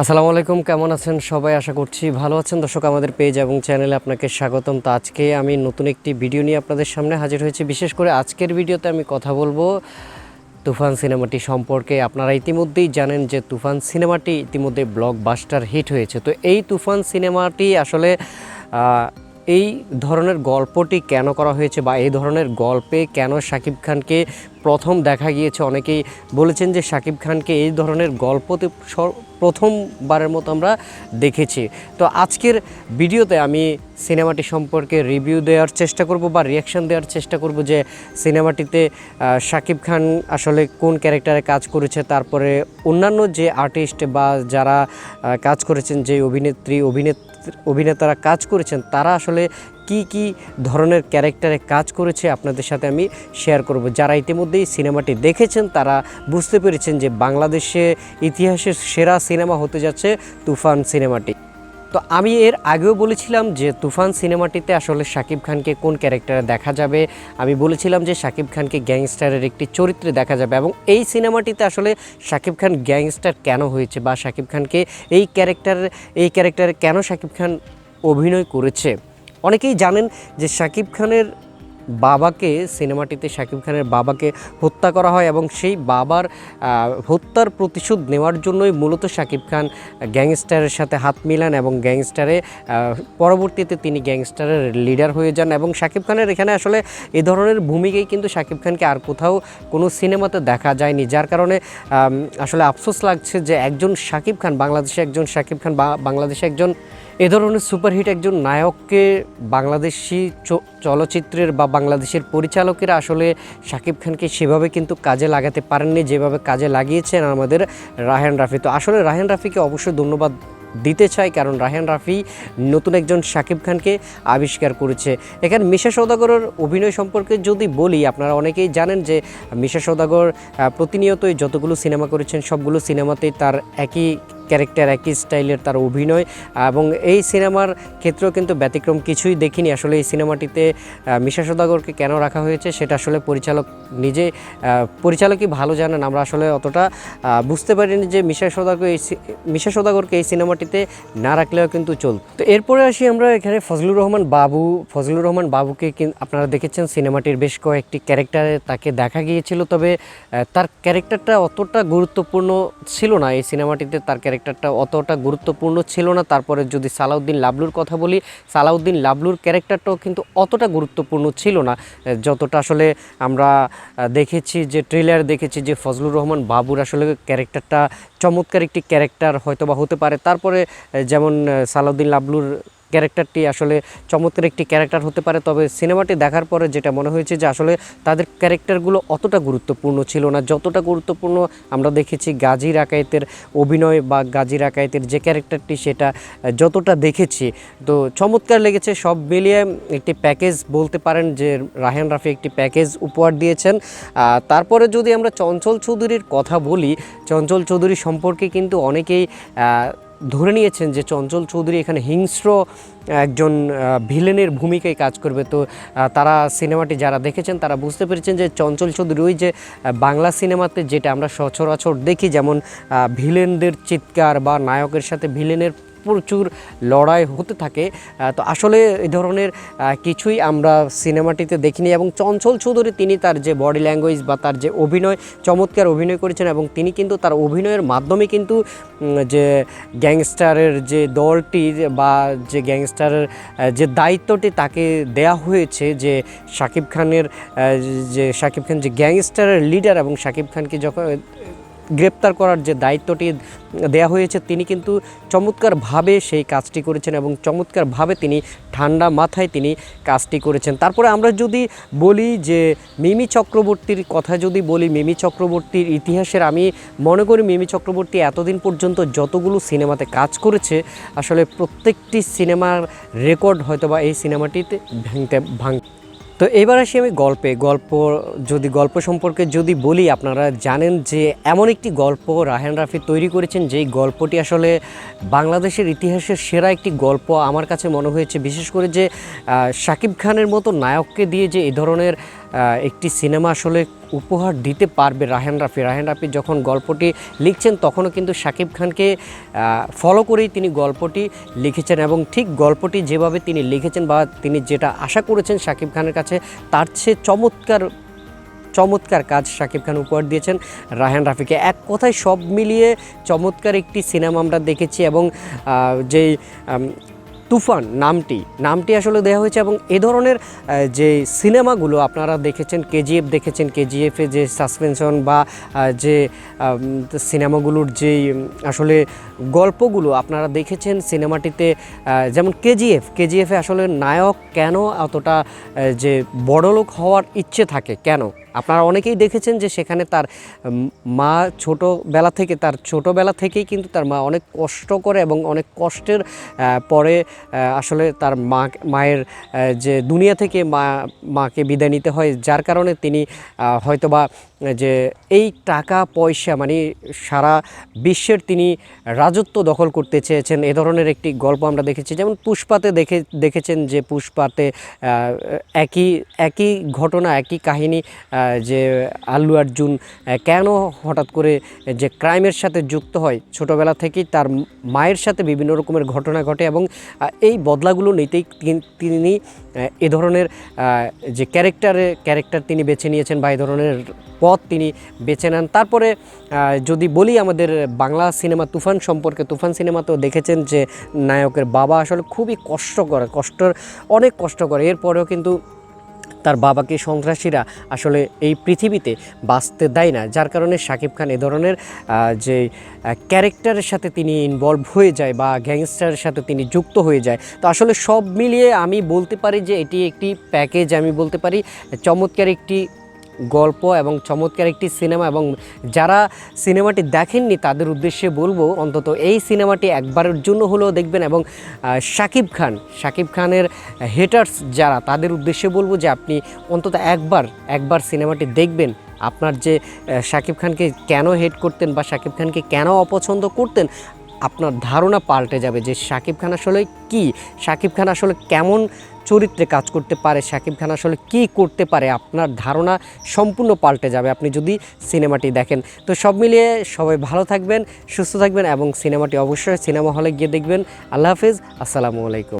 আসসালামু আলাইকুম, কেমন আছেন সবাই? আশা করছি ভালো আছেন। দর্শক, আমাদের পেজ এবং চ্যানেলে আপনাকে স্বাগতম। তো আজকে আমি নতুন একটি ভিডিও নিয়ে আপনাদের সামনে হাজির হয়েছি। বিশেষ করে আজকের ভিডিওতে আমি কথা বলব তুফান সিনেমাটি সম্পর্কে। আপনারা ইতিমধ্যেই জানেন যে তুফান সিনেমাটি ইতিমধ্যে ব্লকবাস্টার হিট হয়েছে। তো এই তুফান সিনেমাটি আসলে এই ধরনের গল্পটি কেন করা হয়েছে বা এই ধরনের গল্পে কেন শাকিব খানকে প্রথম দেখা গিয়েছে? অনেকেই বলেছেন যে শাকিব খানকে এই ধরনের গল্পতে প্রথমবারের মতো আমরা দেখেছি। তো আজকের ভিডিওতে আমি সিনেমাটি সম্পর্কে রিভিউ দেওয়ার চেষ্টা করব বা রিয়াকশন দেওয়ার চেষ্টা করব যে সিনেমাটিতে শাকিব খান আসলে কোন ক্যারেক্টারে কাজ করেছে, তারপরে অন্যান্য যে আর্টিস্ট বা যারা কাজ করেছেন, যে অভিনেত্রী অভিনেত্রী অভিনেতারা কাজ করেছেন, তারা আসলে কি কি ধরনের ক্যারেক্টারে কাজ করেছে আপনাদের সাথে আমি শেয়ার করব। যারা ইতিমধ্যেই সিনেমাটি দেখেছেন, তারা বুঝতে পেরেছেন যে বাংলাদেশে ইতিহাসের সেরা সিনেমা হতে যাচ্ছে তুফান সিনেমাটি। তো আমি এর আগেও বলেছিলাম যে তুফান সিনেমাটিতে আসলে শাকিব খানকে কোন ক্যারেক্টারে দেখা যাবে। আমি বলেছিলাম যে শাকিব খানকে গ্যাংস্টারের একটি চরিত্রে দেখা যাবে এবং এই সিনেমাটিতে আসলে শাকিব খান গ্যাংস্টার কেন হয়েছে বা শাকিব খানকে এই ক্যারেক্টার, এই ক্যারেক্টারে কেন শাকিব খান অভিনয় করেছে? অনেকেই জানেন যে শাকিব খানের বাবাকে, সিনেমাটিতে শাকিব খানের বাবাকে হত্যা করা হয় এবং সেই বাবার হত্যার প্রতিশোধ নেওয়ার জন্যই মূলত শাকিব খান গ্যাংস্টারের সাথে হাত মিলান এবং গ্যাংস্টারে পরবর্তীতে তিনি গ্যাংস্টারের লিডার হয়ে যান এবং শাকিব খানের এখানে আসলে এই ধরনের ভূমিকাই কিন্তু শাকিব খানকে আর কোথাও কোনো সিনেমাতে দেখা যায়নি, যার কারণে আসলে আফসোস লাগছে যে একজন শাকিব খান, বাংলাদেশে একজন শাকিব খান বাংলাদেশে একজন এ ধরনের সুপারহিট একজন নায়ককে বাংলাদেশি চলচ্চিত্রের বা বাংলাদেশের পরিচালকেরা আসলে শাকিব খানকে সেভাবে কিন্তু কাজে লাগাতে পারেননি, যেভাবে কাজে লাগিয়েছেন আমাদের রায়হান রাফি। তো আসলে রায়হান রাফিকে অবশ্যই ধন্যবাদ দিতে চাই, কারণ রায়হান রাফি নতুন একজন শাকিব খানকে আবিষ্কার করেছে। এখানে মিশা সৌদাগরের অভিনয় সম্পর্কে যদি বলি, আপনারা অনেকেই জানেন যে মিশা সৌদাগর প্রতিনিয়তই যতগুলো সিনেমা করেছেন, সবগুলো সিনেমাতেই তার একই ক্যারেক্টার, একই স্টাইলের তার অভিনয় এবং এই সিনেমার ক্ষেত্রেও কিন্তু ব্যতিক্রম কিছুই দেখিনি। আসলে এই সিনেমাটিতে মিশা সদাগরকে কেন রাখা হয়েছে সেটা আসলে পরিচালক নিজে পরিচালকই ভালো জানেন। আমরা আসলে অতটা বুঝতে পারিনি যে মিশা সদাগর এই মিশা সদাগরকে এই সিনেমাটিতে না রাখলেও কিন্তু চল তো এরপরে আসি আমরা এখানে ফজলুর রহমান বাবু। ফজলুর রহমান বাবুকে আপনারা দেখেছেন সিনেমাটির বেশ কয়েকটি ক্যারেক্টারে তাকে দেখা গিয়েছিল, তবে তার ক্যারেক্টারটা অতটা গুরুত্বপূর্ণ ছিল না। এই সিনেমাটিতে তার ক্যারেক্টারটা অতটা গুরুত্বপূর্ণ ছিল না। তারপরে যদি সালাউদ্দিন লাবলুর কথা বলি, সালাউদ্দিন লাবলুর ক্যারেক্টারটাও কিন্তু অতটা গুরুত্বপূর্ণ ছিল না। যতটা আসলে আমরা দেখেছি যে ট্রেলার, দেখেছি যে ফজলুর রহমান বাবুর আসলে ক্যারেক্টারটা চমৎকার একটি ক্যারেক্টার হয়তো বা হতে পারে। তারপরে যেমন সালাউদ্দিন লাবলুর ক্যারেক্টারটি আসলে চমৎকার একটি ক্যারেক্টার হতে পারে। তবে সিনেমাটি দেখার পরে যেটা মনে হয়েছে যে আসলে তাদের ক্যারেক্টারগুলো অতটা গুরুত্বপূর্ণ ছিল না। যতটা গুরুত্বপূর্ণ আমরা দেখেছি গাজী রাকায়েতের অভিনয় বা গাজী রাকায়েতের যে ক্যারেক্টারটি সেটা যতটা দেখেছি। তো চমৎকার লেগেছে। সব মিলিয়ে একটি প্যাকেজ বলতে পারেন যে রাহেন রাফি একটি প্যাকেজ উপহার দিয়েছেন। তারপরে যদি আমরা চঞ্চল চৌধুরীর কথা বলি, চঞ্চল চৌধুরী সম্পর্কে কিন্তু অনেকেই ধরে নিয়েছেন যে চঞ্চল চৌধুরী এখানে হিংস্র একজন ভিলেনের ভূমিকায় কাজ করবে। তো তারা সিনেমাটি যারা দেখেছেন তারা বুঝতে পেরেছেন যে চঞ্চল চৌধুরী ওই যে বাংলা সিনেমাতে যেটা আমরা সচরাচর দেখি যেমন ভিলেনদের চিৎকার বা নায়কের সাথে ভিলেনের প্রচুর লড়াই হতে থাকে। তো আসলে এই ধরনের কিছুই আমরা সিনেমাটিতে দেখিনি এবং চঞ্চল চৌধুরী তিনি তার যে বডি ল্যাঙ্গুয়েজ বা তার যে অভিনয়, চমৎকার অভিনয় করেছেন এবং তিনি কিন্তু তার অভিনয়ের মাধ্যমে কিন্তু যে গ্যাংস্টারের যে দলটি বা যে গ্যাংস্টারের যে দায়িত্বটি তাকে দেয়া হয়েছে যে শাকিব খানের যে শাকিব খান যে গ্যাংস্টারের লিডার এবং শাকিব খানকে যখন গ্রেপ্তার করার যে দায়িত্বটি দেয়া হয়েছে, তিনি কিন্তু চমৎকারভাবে সেই কাজটি করেছেন এবং চমৎকারভাবে তিনি ঠান্ডা মাথায় তিনি কাজটি করেছেন। তারপরে আমরা যদি বলি যে মিমি চক্রবর্তীর কথা যদি বলি, মিমি চক্রবর্তীর ইতিহাসের আমি মনে করি মিমি চক্রবর্তী এতদিন পর্যন্ত যতগুলো সিনেমাতে কাজ করেছে, আসলে প্রত্যেকটি সিনেমার রেকর্ড হয়তো বা এই সিনেমাটিতে ভাঙতে ভাঙ তো এবার আসি আমি গল্পে। গল্প যদি, গল্প সম্পর্কে যদি বলি, আপনারা জানেন যে এমন একটি গল্প রাহেন রাফি তৈরি করেছেন, যেই গল্পটি আসলে বাংলাদেশের ইতিহাসের সেরা একটি গল্প। আমার কাছে মনে হয়েছে বিশেষ করে যে শাকিব খানের মতো নায়ককে দিয়ে যে এই ধরনের একটি সিনেমা আসলে উপহার দিতে পারবে রাহেন রাফি। রাহেন রাফি যখন গল্পটি লিখছেন, তখনও কিন্তু শাকিব খানকে ফলো করেই তিনি গল্পটি লিখেছেন এবং ঠিক গল্পটি যেভাবে তিনি লিখেছেন বা তিনি যেটা আশা করেছেন শাকিব খানের কাছে, তার চেয়ে চমৎকার চমৎকার কাজ শাকিব খান উপহার দিয়েছেন রায়হান রাফিকে। এক কথায় সব মিলিয়ে চমৎকার একটি সিনেমা আমরা দেখেছি এবং যেই তুফান নামটি। নামটি আসলে দেওয়া হয়েছে এবং এ ধরনের যে সিনেমাগুলো আপনারা দেখেছেন কেজিএফ দেখেছেন কেজিএফে যে সাসপেনশন বা যে সিনেমাগুলোর উম, আসলে গল্পগুলো আপনারা দেখেছেন সিনেমাটিতে যেমন কেজিএফ। কেজিএফে আসলে নায়ক কেন অতটা যে বড়লোক হওয়ার ইচ্ছে থাকে? কেন? আপনারা অনেকেই দেখেছেন যে সেখানে তার মা ছোটোবেলা থেকে তার ছোটোবেলা থেকেই কিন্তু তার মা অনেক কষ্ট করে এবং অনেক কষ্টের পরে আসলে তার মা, মায়ের যে দুনিয়া থেকে মা, মাকে বিদায় নিতে হয়, যার কারণে তিনি হয়তোবা যে এই টাকা, পয়সা মানে সারা বিশ্বের তিনি রাজত্ব দখল করতে চেয়েছেন। এ ধরনের একটি গল্প আমরা দেখেছি। যেমন পুষ্পাতে দেখে, দেখেছেন যে পুষ্পাতে একই একই ঘটনা, একই কাহিনী যে আল্লু আর্জুন কেন হঠাৎ করে যে ক্রাইমের সাথে যুক্ত হয়। ছোটোবেলা থেকেই তার মায়ের সাথে বিভিন্ন রকমের ঘটনা ঘটে এবং এই বদলাগুলো নিতেই তিনি এ ধরনের যে ক্যারেক্টারে, ক্যারেক্টার তিনি বেছে নিয়েছেন বা এ ধরনের পথ তিনি বেছে নেন। তারপরে যদি বলি আমাদের বাংলা সিনেমা তুফান সম্পর্কে, তুফান সিনেমাতেও দেখেছেন যে নায়কের বাবা আসলে খুবই কষ্টকর, কষ্টর, অনেক কষ্ট করে। এরপরেও কিন্তু তার বাবাকে সন্ত্রাসীরা আসলে এই পৃথিবীতে বাঁচতে দেয় না। যার কারণে শাকিব খান এ ধরনের যে ক্যারেক্টারের সাথে তিনি ইনভলভ হয়ে যায় বা গ্যাংস্টারের সাথে তিনি যুক্ত হয়ে যায়। তো আসলে সব মিলিয়ে আমি বলতে পারি যে এটি একটি প্যাকেজ আমি বলতে পারি চমৎকার একটি গল্প এবং চমৎকার একটি সিনেমা এবং যারা সিনেমাটি দেখেননি, তাদের উদ্দেশ্যে বলব, অন্তত এই সিনেমাটি একবারের জন্য হলেও দেখবেন এবং শাকিব খান, শাকিব খানের হেটার্স যারা, তাদের উদ্দেশ্যে বলব যে আপনি অন্তত একবার একবার সিনেমাটি দেখবেন। আপনার যে শাকিব খানকে কেন হেট করতেন বা শাকিব খানকে কেন অপছন্দ করতেন, আপনার ধারণা পাল্টে যাবে যে শাকিব খান আসলে কি, শাকিব খান আসলে কেমন চরিত্রে কাজ করতে পারে শাকিব খান, আসলে কী করতে পারে আপনার ধারণা সম্পূর্ণ পাল্টে যাবে আপনি যদি সিনেমাটি দেখেন। তো সব মিলিয়ে সবাই ভালো থাকবেন, সুস্থ থাকবেন এবং সিনেমাটি অবশ্যই সিনেমা হলে গিয়ে দেখবেন। আল্লাহ হাফিজ, আসসালামু আলাইকুম।